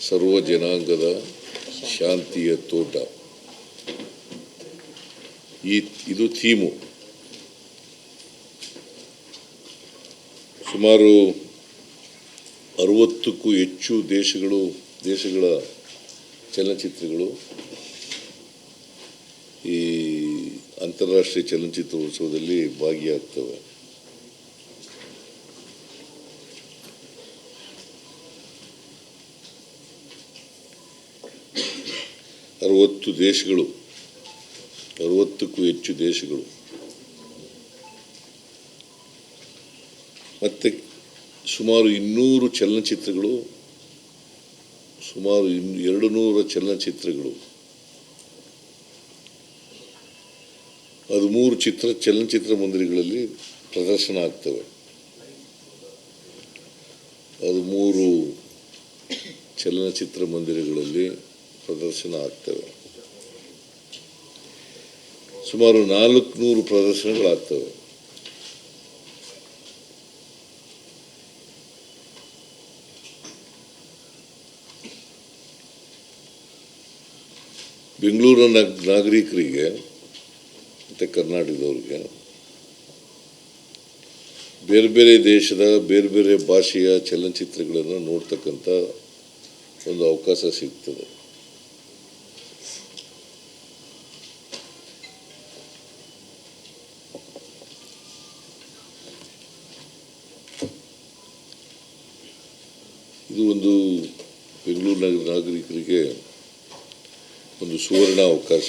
ಸರ್ವ ಜನಾಂಗದ ಶಾಂತಿಯ ತೋಟ. ಈ, ಇದು ಥೀಮು. ಸುಮಾರು ಅರವತ್ತಕ್ಕೂ ಹೆಚ್ಚು ದೇಶಗಳು, ದೇಶಗಳ ಚಲನಚಿತ್ರಗಳು, ಈ ಅಂತಾರಾಷ್ಟ್ರೀಯ ಚಲನಚಿತ್ರೋತ್ಸವದಲ್ಲಿ ಭಾಗಿಯಾಗ್ತವೆ. ಅರವತ್ತು ದೇಶಗಳು, ಅರವತ್ತಕ್ಕೂ ಹೆಚ್ಚು ದೇಶಗಳು. ಮತ್ತು ಸುಮಾರು ಇನ್ನೂರು ಚಲನಚಿತ್ರಗಳು, ಸುಮಾರು ಇನ್ ಎರಡು ನೂರ ಚಲನಚಿತ್ರಗಳು. ಹದಿಮೂರು ಚಿತ್ರ, ಚಲನಚಿತ್ರ ಮಂದಿರಗಳಲ್ಲಿ ಪ್ರದರ್ಶನ ಆಗ್ತವೆ. ಹದಿಮೂರು ಚಲನಚಿತ್ರ ಮಂದಿರಗಳಲ್ಲಿ ಪ್ರದರ್ಶನ ಆಗ್ತವೆ ಸುಮಾರು ನಾಲ್ಕುನೂರು ಪ್ರದರ್ಶನಗಳಾಗ್ತವೆ. ಬೆಂಗಳೂರಿನ ನಾಗರಿಕರಿಗೆ, ಮತ್ತು ಕರ್ನಾಟಕದವ್ರಿಗೆ, ಬೇರೆ ಬೇರೆ ದೇಶದ, ಬೇರೆ ಬೇರೆ ಭಾಷೆಯ ಚಲನಚಿತ್ರಗಳನ್ನು ನೋಡ್ತಕ್ಕಂಥ ಒಂದು ಅವಕಾಶ ಸಿಗ್ತದೆ. ಇದು ಒಂದು ಬೆಂಗಳೂರು ನಗರ ನಾಗರಿಕರಿಗೆ ಒಂದು ಸುವರ್ಣ ಅವಕಾಶ.